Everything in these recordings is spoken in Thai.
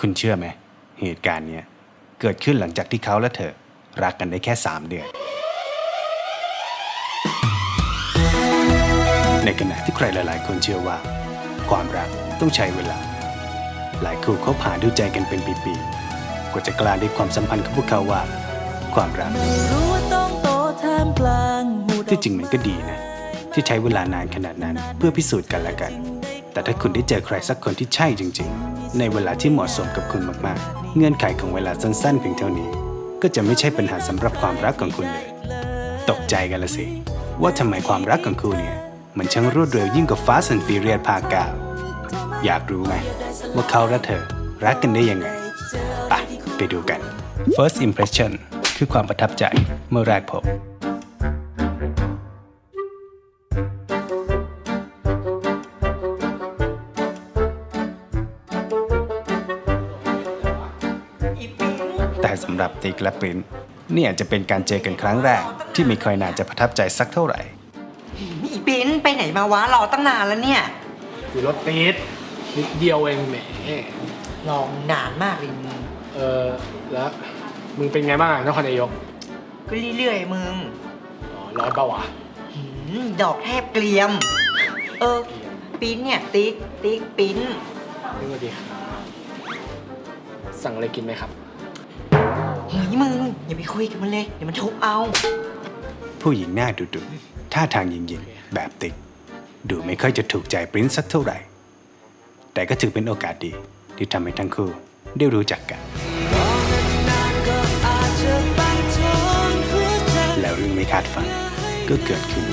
คุณเชื่อไหม เหตุการณ์เนี้ยเกิดขึ้นหลังจากที่เขาและเธอ รักกันได้แค่ 3 เดือน ในขณะที่ใครหลาย ๆ คนเชื่อว่า ความรักต้องใช้เวลา หลายคู่เขาผ่านดูใจกันเป็นปีๆกว่าจะกล้าเรียกความสัมพันธ์ของพวกเขาว่า ความรักรู้ว่าต้องโตท่ามกลางหมู่ดอกที่จริงมันก็ดีนะ ที่ใช้เวลานานขนาดนั้นเพื่อพิสูจน์กันและกัน แต่ถ้าคุณได้เจอใครสักคนที่ใช่จริง ๆ ในเวลาที่เหมาะสมกับคุณมากๆ เงื่อนไขของเวลาสั้นๆเพียงเท่านี้ ก็จะไม่ใช่ปัญหาสำหรับความรักของคุณเลย ตกใจกันละสิ ว่าทำไมความรักของคุณเนี่ย มันช่างรวดเร็วยิ่งกว่า Fast and Furious ภาคเก้าอยากรู้ไหมว่าเขาและเธอรักกันได้ยังไงไปไปดูกัน First impression คือความประทับใจเมื่อแรกพบ หรับติ๊กและปรินเนี่ยจะเป็นการเจอกันครั้งแรก ที่ไม่ค่อยน่าจะประทับใจสักเท่าไหร่ อีปิ้นไปไหนมาวะรอตั้งนานแล้วเนี่ย อยู่รถติดนิดเดียวเองแหม รองนานมากเลยมึงเออแล้วมึงเป็นไงบ้างอะนครนายกก็เรื่อยๆมึงอ๋อร้อนเปล่าวะหืมดอกแทบเกลียม เออปิ้นเนี่ย ติ๊กติ๊กปิ้น นี่สวัสดีครับสั่งอะไรกินไหมครับ เฮ้ยมึง อย่าไปคุยกับมันเลยเดี๋ยวมันทุบเอา ผู้หญิงหน้าดุดุท่าทางยิงๆ แบบติกดูไม่ค่อยจะถูกใจปรินซ์สักเท่าไหร่ แต่ก็ถือเป็นโอกาสดีที่ทำให้ทั้งคู่ได้รู้จักกัน แล้วเรื่องไม่คาดฝันก็เกิดขึ้น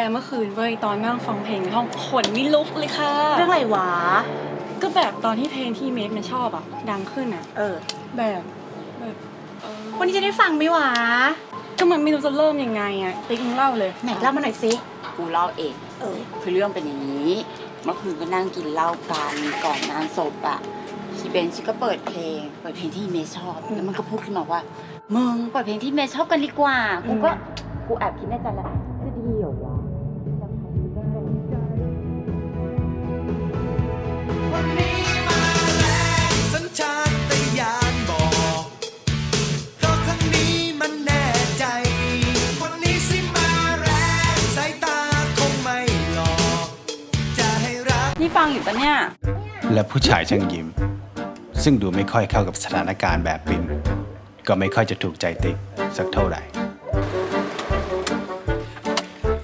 เฮ้ยแกเมื่อคืนเว้ยตอนนั่งฟังเพลงในห้องขนนี่ลุกเลยค่ะ เรื่องอะไรวะ ก็แบบตอนที่เพลงที่เมสมันชอบอะ ดังขึ้นอะ เออ แบบแบบเออวันนี้จะได้ฟังไหมวะ ก็มันไม่รู้จะเริ่มยังไงอะติ๊กมึงเล่าเลย ไหนเล่ามาหน่อยสิ กูเล่าเอง เออ คือเรื่องเป็นอย่างนี้ เมื่อคืนก็นั่งกินเหล้ากันก่อนงานศพอะชีเบนชิก็เปิดเพลง เปิดเพลงที่เมย์ชอบ แล้วมันก็พูดขึ้นมาว่า มึงเปิดเพลงที่เมย์ชอบกันดีกว่า กูก็ กูแอบคิดในใจแล้ว รักนี่ฟังอยู่ปะเนี่ย และผู้ชายช่างยิ้ม ซึ่งดูไม่ค่อยเข้ากับสถานการณ์แบบปรินก็ไม่ค่อยจะถูกใจติ๊กสักเท่าไหร่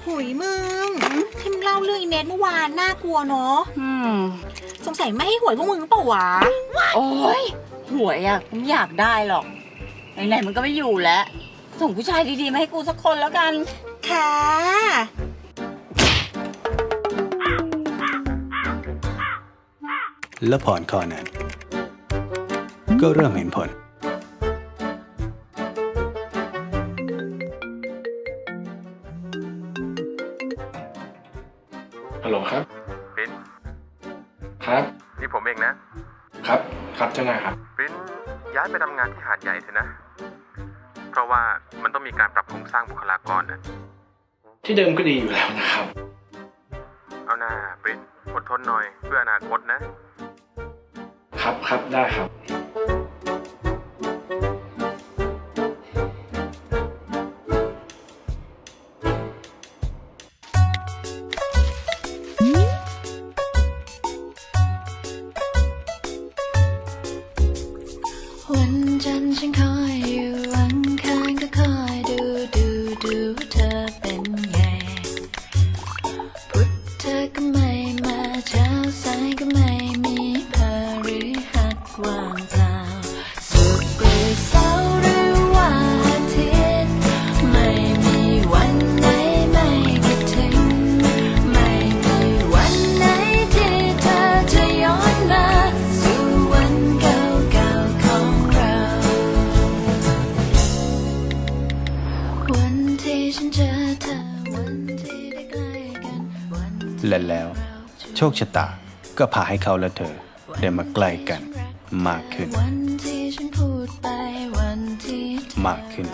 หุยมึงที่มึงเล่าเรื่องอีเมสเมื่อวานน่ากลัวเนาะอืม สงสัยไม่ให้หวยพวกมึงเปล่าวะโอ้ยหวยอะกูไม่อยากได้หรอก ไหนๆมันก็ไม่อยู่แล้ว ส่งผู้ชายดีๆ มาให้กูสักคนแล้วกัน ค่ะ และผ่อนข้อนั้น ก็เริ่มเห็นผล ฮัลโหลครับ ปริ้นครับ นี่ผมเองนะ ครับ ครับเจ้านายครับ ปริ้นย้ายไปทำงานที่หาดใหญ่เถอะนะ เพราะว่ามันต้องมีการปรับโครงสร้างบุคลากรนะที่เดิมก็ดีอยู่แล้วนะครับ เอาหน้าปริ้นอดทนหน่อยเพื่ออนาคตนะ ครับครับได้ครับวันจันทร์ฉันขอ และแล้ว โชคชะตาก็พาให้เขาและเธอได้มาใกล้กันมากขึ้น มากขึ้น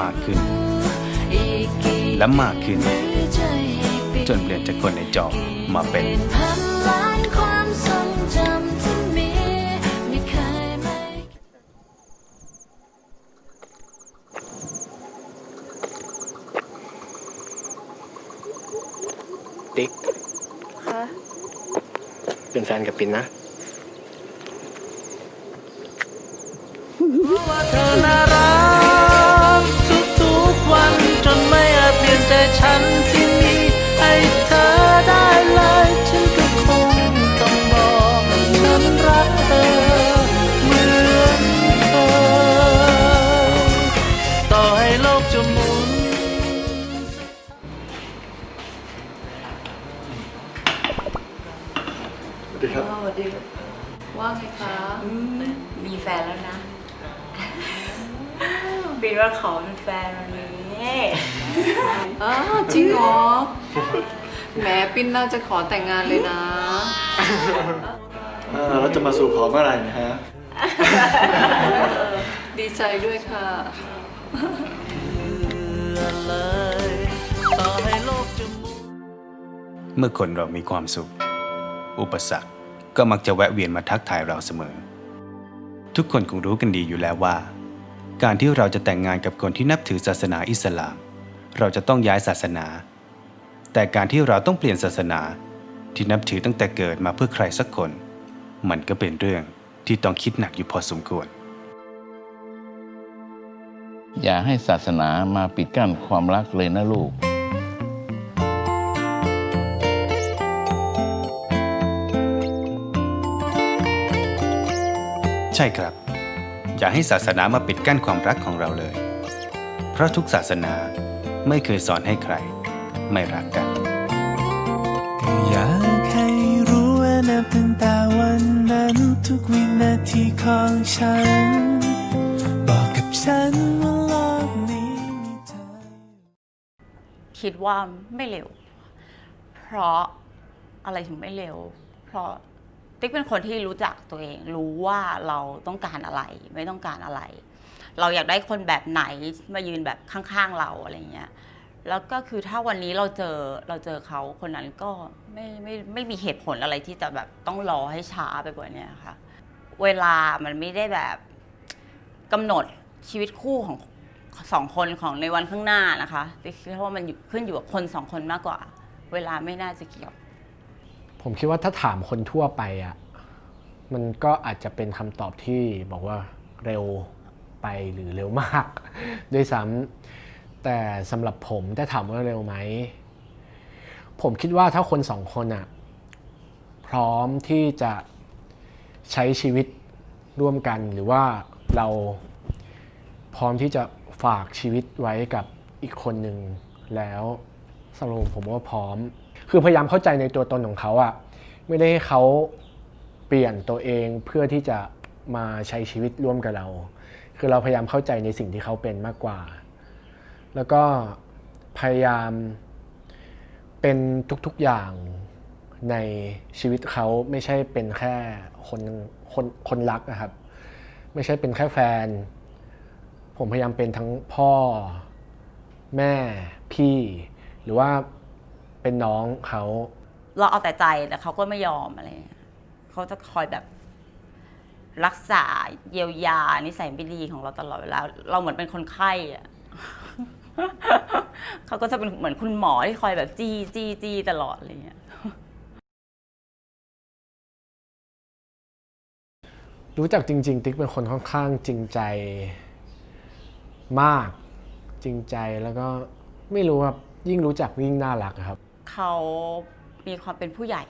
มากขึ้น และมากขึ้นจะอีกปีจนเปลี่ยนจากคนในจอมาเป็นพันล้านความทรงจำ เป็นกับปินนะว่าเธอน่ารัก ว่าไงคะมีแฟนแล้วนะบินว่าขอเป็นแฟนวันนี้อ้าวจริงเหรอแหมปิ้นน่าจะขอแต่งงานเลยนะแล้วจะมาสู่ขอเมื่อไหร่นะฮะ ดีใจด้วยค่ะเลยต่อให้โลกจะหมุนเมื่อคนเรามีความสุข อุปสรรคก็มักจะแวะเวียนมาทักทายเราเสมอ ทุกคนคงรู้กันดีอยู่แล้วว่า การที่เราจะแต่งงานกับคนที่นับถือศาสนาอิสลาม เราจะต้องย้ายศาสนา แต่การที่เราต้องเปลี่ยนศาสนาที่นับถือตั้งแต่เกิดมาเพื่อใครสักคน มันก็เป็นเรื่องที่ต้องคิดหนักอยู่พอสมควร อย่าให้ศาสนามาปิดกั้นความรักเลยนะลูก ใช่ครับ อย่าให้ศาสนามาปิดกั้นความรักของเราเลย เพราะทุกศาสนาไม่เคยสอนให้ใคร ไม่รักกันอยากให้รู้ว่านับตั้งแต่วันนั้นทุกวินาทีของฉัน บอกกับฉันว่าโลกนี้มีเธอคิดว่าไม่เร็ว เพราะอะไรถึงไม่เร็ว เพราะ ติ๊กเป็นคนที่รู้จักตัวเอง รู้ว่าเราต้องการอะไร ไม่ต้องการอะไร เราอยากได้คนแบบไหนมายืนแบบข้างๆเราอะไรเงี้ยแล้วก็คือถ้าวันนี้เราเจอเราเจอเขาคนนั้นก็ไม่ไม่ไม่มีเหตุผลอะไรที่จะแบบต้องรอให้ช้าไปกว่านี้ค่ะ เวลามันไม่ได้แบบกำหนดชีวิตคู่ของสองคนของในวันข้างหน้านะคะติ๊กคิดว่ามันขึ้นอยู่กับคนสองคนมากกว่า เวลาไม่น่าจะเกี่ยว ผมคิดว่าถ้าถามคนทั่วไปอะ่ะมันก็อาจจะเป็นคำตอบที่บอกว่าเร็วไปหรือเร็วมาก ด้วยซ้ำแต่สำหรับผมถ้าถามว่าเร็วไหม ผมคิดว่าถ้าคนสองคนอะ่ะพร้อมที่จะใช้ชีวิตร่วมกันหรือว่าเราพร้อมที่จะฝากชีวิตไว้กับอีกคนหนึ่งแล้วสำหรับผมผมว่าพร้อม คือพยายามเข้าใจในตัวตนของเขาอะไม่ได้ให้เขาเปลี่ยนตัวเองเพื่อที่จะมาใช้ชีวิตร่วมกับเรา คือเราพยายามเข้าใจในสิ่งที่เขาเป็นมากกว่า แล้วก็พยายามเป็นทุกๆอย่างในชีวิตเขาไม่ใช่เป็นแค่คนคนคนรักนะครับ ไม่ใช่เป็นแค่แฟน ผมพยายามเป็นทั้งพ่อ แม่พี่ หรือว่า เป็นน้องเขาเราเอาแต่ใจแต่เขาก็ไม่ยอมอะไรเงี้ยเขาจะคอยแบบรักษาเยียวยานิสัยไม่ดีของเราตลอดเวลาเราเหมือนเป็นคนไข้อะ เขาก็จะเป็นเหมือนคุณหมอที่คอยแบบจี้จี้จี้ตลอดอะไรเงี้ย รู้จักจริง ๆ ติ๊กเป็นคนค่อนข้างจริงใจมาก จริงใจแล้วก็ไม่รู้ครับยิ่งรู้จักยิ่งน่ารักอะครับ เขามีความเป็นผู้ใหญ่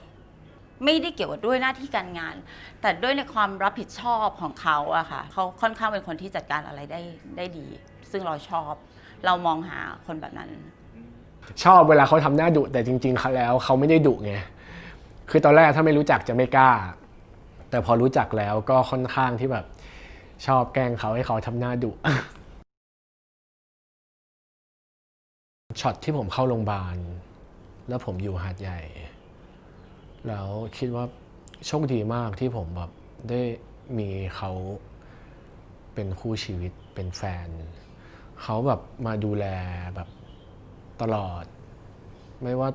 ไม่ได้เกี่ยวกับด้วยหน้าที่การงาน แต่ด้วยในความรับผิดชอบของเขาอะค่ะเขาค่อนข้างเป็นคนที่จัดการอะไรได้ได้ดี ซึ่งเราชอบ เรามองหาคนแบบนั้น ชอบเวลาเขาทำหน้าดุแต่จริงๆเขาแล้วเขาไม่ได้ดุไง คือตอนแรกถ้าไม่รู้จักจะไม่กล้า แต่พอรู้จักแล้วก็ค่อนข้างที่แบบชอบแกล้งเขาให้เขาทำหน้าดุ ช็อตที่ผมเข้าโรงพยาบาล แล้วผมอยู่หาดใหญ่ แล้วคิดว่าโชคดีมากที่ผมแบบได้มีเขาเป็นคู่ชีวิตเป็นแฟน เขาแบบมาดูแลแบบตลอด ไม่ว่า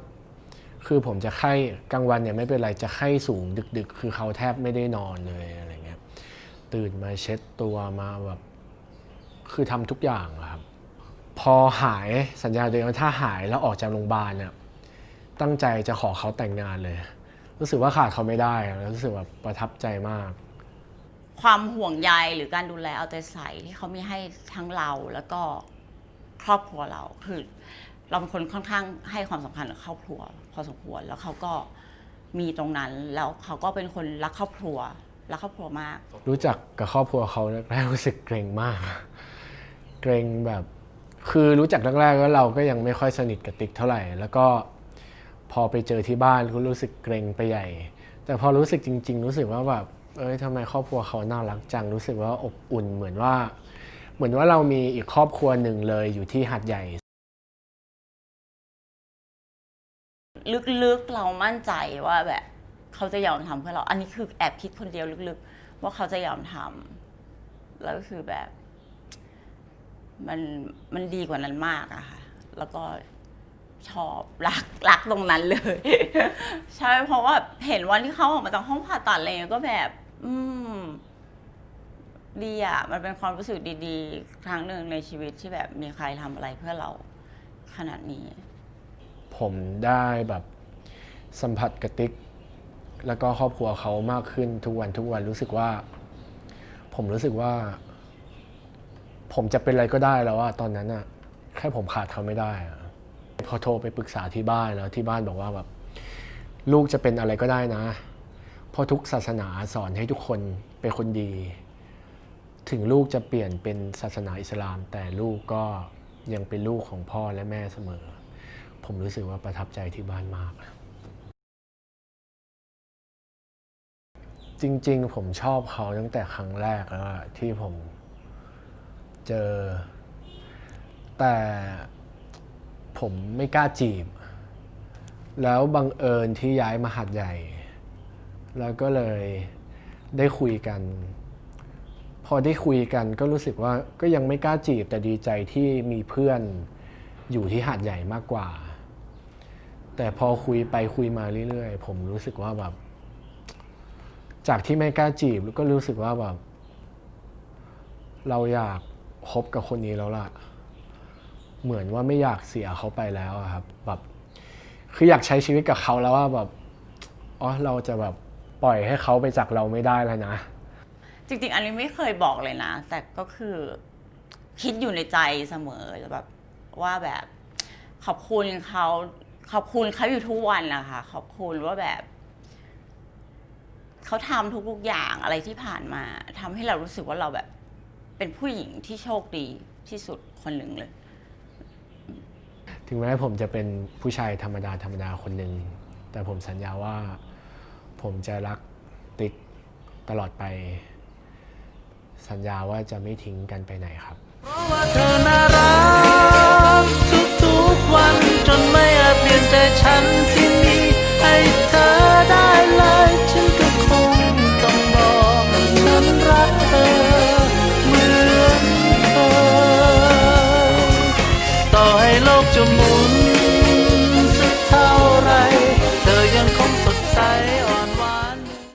คือผมจะไข้กลางวันเนี่ยไม่เป็นไรจะไข้สูงดึก ๆ คือเขาแทบไม่ได้นอนเลยอะไรเงี้ยตื่นมาเช็ดตัวมาแบบคือทำทุกอย่างครับ พอหายสัญญาตัวเองว่าถ้าหายแล้วออกจากโรงพยาบาลเนี่ย ตั้งใจจะขอเขาแต่งงานเลย รู้สึกว่าขาดเขาไม่ได้แล้วรู้สึกแบบประทับใจมาก ความห่วงใยหรือการดูแลเอาใจใส่ที่เขามีให้ทั้งเราแล้วก็ครอบครัวเราคือเราเป็นคนค่อนข้างให้ความสำคัญกับครอบครัว พอสมควรแล้วเขาก็มีตรงนั้น แล้วเขาก็เป็นคนรักครอบครัวรักครอบครัวมาก รู้จักกับครอบครัวเขาแรกๆรู้สึกเกรงมาก เกรงแบบ คือรู้จักแรกๆแล้วเราก็ยังไม่ค่อยสนิทกับติ๊กเท่าไหร่ แล้วก็ พอไปเจอที่บ้านก็รู้สึกเกรงไปใหญ่ แต่พอรู้สึกจริง ๆ รู้สึกว่าแบบเอ้ยทำไมครอบครัวเขาน่ารักจัง รู้สึกว่าอบอุ่นเหมือนว่า เหมือนว่าเรามีอีกครอบครัวหนึ่งเลยอยู่ที่หาดใหญ่ ลึกๆเรามั่นใจว่าแบบเขาจะยอมทำเพื่อเรา อันนี้คือแอบคิดคนเดียวลึกๆ ว่าเขาจะยอมทำแล้วก็คือแบบ มันมันดีกว่านั้นมากอะค่ะ แล้วก็ ชอบรักรักตรงนั้นเลย ใช่เพราะว่าเห็นวันที่เขาออกมาจากห้องผ่าตัดอะไรเงี้ยก็แบบ อืม ดีอะมันเป็นความรู้สึกดีๆ ครั้งหนึ่งในชีวิตที่แบบมีใครทำอะไรเพื่อเราขนาดนี้ ผมได้แบบสัมผัสกระติก แล้วก็ครอบครัวเขามากขึ้นทุกวันทุกวันรู้สึกว่า ผมรู้สึกว่า ผมจะเป็นอะไรก็ได้แล้วอะตอนนั้นอะแค่ผมขาดเขาไม่ได้อะ พอโทรไปปรึกษาที่บ้านแล้วที่บ้านบอกว่าแบบลูกจะเป็นอะไรก็ได้นะเพราะทุกศาสนาสอนให้ทุกคนเป็นคนดี ถึงลูกจะเปลี่ยนเป็นศาสนาอิสลาม แต่ลูกก็ยังเป็นลูกของพ่อและแม่เสมอ ผมรู้สึกว่าประทับใจที่บ้านมาก จริงๆ ผมชอบเขาตั้งแต่ครั้งแรกแล้วที่ผมเจอแต่ ผมไม่กล้าจีบ แล้วบังเอิญที่ย้ายมาหัดใหญ่ แล้วก็เลยได้คุยกัน พอได้คุยกันก็รู้สึกว่าก็ยังไม่กล้าจีบแต่ดีใจที่มีเพื่อนอยู่ที่หาดใหญ่มากกว่า แต่พอคุยไปคุยมาเรื่อยๆ ผมรู้สึกว่าแบบ จากที่ไม่กล้าจีบก็รู้สึกว่าแบบ เราอยากคบกับคนนี้แล้วล่ะ เหมือนว่าไม่อยากเสียเขาไปแล้วอะครับแบบคืออยากใช้ชีวิตกับเขาแล้วว่าแบบอ๋อเราจะแบบปล่อยให้เขาไปจากเราไม่ได้แล้วนะ จริงๆ อันนี้ไม่เคยบอกเลยนะ แต่ก็คือคิดอยู่ในใจเสมอแบบว่าแบบขอบคุณเขาขอบคุณเขาอยู่ทุกวันนะคะขอบคุณว่าแบบ เขาทำทุกๆอย่างอะไรที่ผ่านมาทำให้เรารู้สึกว่าเราแบบ เป็นผู้หญิงที่โชคดีที่สุดคนหนึ่งเลย ถึงแม้ผมจะเป็นผู้ชายธรรมดาธรรมดาคนหนึ่งแต่ผมสัญญาว่า ผมจะรักติ๊กตลอดไป สัญญาว่าจะไม่ทิ้งกันไปไหนครับเพราะว่าเธอน่ารักทุกๆวันจนไม่อาจเปลี่ยนใจฉันที่